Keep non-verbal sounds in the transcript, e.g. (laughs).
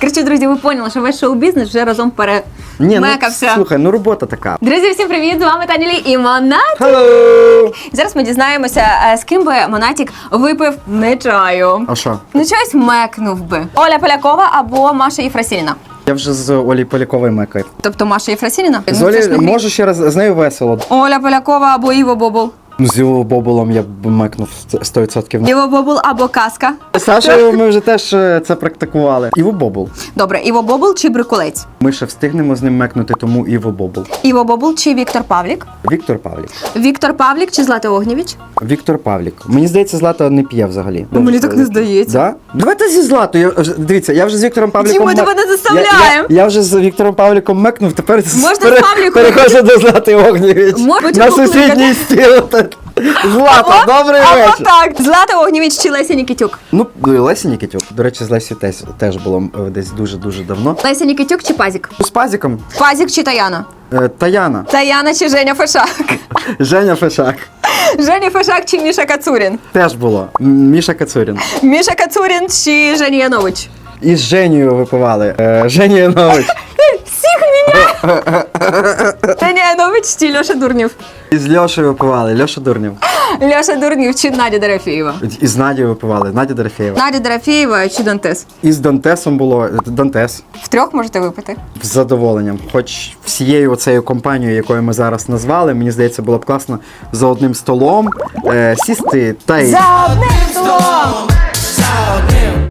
Коротше, друзі, ви поняли, що весь шоу-бізнес вже разом Ні, ну, перемекався. слухай, ну робота така. Друзі, всім привіт! З вами Таня Лі і Монат. Hello! Зараз ми дізнаємося, е, з ким би Монатік випив не чаю. А що? Ну, чогось мекнув би. Оля Полякова або Маша Єфросініна. Я вже з Олі Поляковою мекаю. Тобто Маша Єфросініна? З Ну, Олі не можу ще раз з нею весело. Оля Полякова або Іво Бобул. Ну, з його бобулом я б мекнув 100%. Іво Бобул або Казка. З Сашою ми вже теж е, це практикували. Іво Бобул. Добре, Іво Бобул чи Брикулець? Ми ще встигнемо з ним мекнути, тому Іво Бобул. Іво Бобул чи Віктор Павлік? Віктор Павлік. Віктор Павлік чи Злата Огнєвіч? Віктор Павлік. Мені здається, Злата не п'є взагалі. Ну, мені так не здається. Да? Давайте зі Златою. Я вже- Дивіться, я вже з Віктором Павліком. Діма, мек- тебе не Я, заставляємо. я, я вже з Віктором Павліком мекнув, тепер Можна з Павліком? переходжу до Злати Огнєвіч. Можна На покликати? сусідній стіл. Злата, добрий або вечір. так. Злата Огнєвіч чи Леся Нікітюк? Ну, Лесі Нікітюк. До речі, з Лесі теж, теж було е, десь дуже-дуже давно. Леся Нікітюк чи Пазік? З пазіком. Пазік чи Таяна? Е, Таяна. Таяна чи Женя Фешак? (laughs) Женя Фешак. Женя Фешак чи Міша Кацурін? Теж було. М, Міша Кацурін. Міша Кацурін чи Женя Янович? І з Женєю випивали. Е, Женя Янович. (laughs) Всіх мене! (laughs) Женя чи Льоша Дурнів? І з Льошею випивали. Льоша Дурнів. Льоша Дурнів чи Надя Дорофєєва? І з Надією випивали. Надя Дорофєєва. Надя Дорофєєва чи Дантес? І з Дантесом було. Дантес. Втрьох можете випити. З задоволенням. Хоч всією оцею компанією, якою ми зараз назвали, мені здається, було б класно за одним столом е, сісти та й За одним столом!